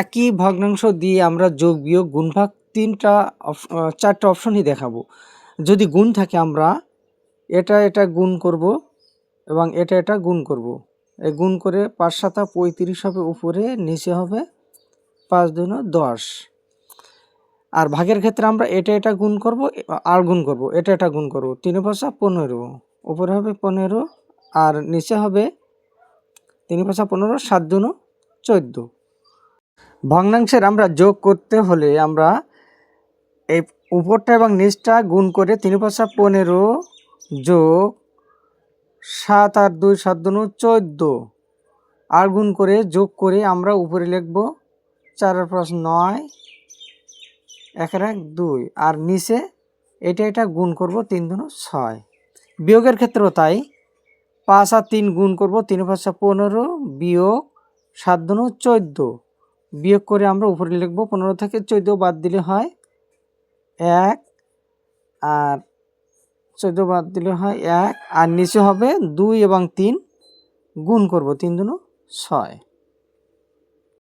একই ভগ্নাংশ দিয়ে আমরা যোগ বিয়োগ গুণভাগ তিনটা চারটা অপশনই দেখাবো। যদি গুণ থাকে আমরা, এটা এটা গুণ করব এবং এটা এটা গুণ করব। এই গুণ করে পাঁচ সাতা পঁয়ত্রিশ হবে উপরে, নিচে হবে পাঁচ দুনো দশ। আর ভাগের ক্ষেত্রে আমরা এটা এটা গুণ করব, আর গুণ করব, এটা এটা গুণ করব। তিন পাঁচা পনেরো, উপরে হবে পনেরো, আর নিচে হবে তিন পাঁচা পনেরো, সাত দুনো চোদ্দ। ভগ্নাংশের আমরা যোগ করতে হলে আমরা এই উপরটা এবং নিচটা গুণ করে তিন পাঁচা পনেরো যোগ সাত আর দুই সাত দুনো চোদ্দ। আর গুণ করে, যোগ করে আমরা উপরে লিখব চার পাঁচ নয়, এক এক দুই। আর নিচে এটা এটা গুণ করব তিন দুনো ছয়। বিয়োগের ক্ষেত্রেও তাই। পাঁচ আর তিন গুণ করব তিন পাঁচা পনেরো, বিয়োগ সাত দুনো চোদ্দ। বিয়োগ করে আমরা উপরে লিখব পনেরো থেকে চোদ্দ বাদ দিলে হয় এক, আর চোদ্দ বাদ দিলে হয় এক, আর নিচে হবে দুই এবং তিন গুণ করব তিন দুনো ছয়।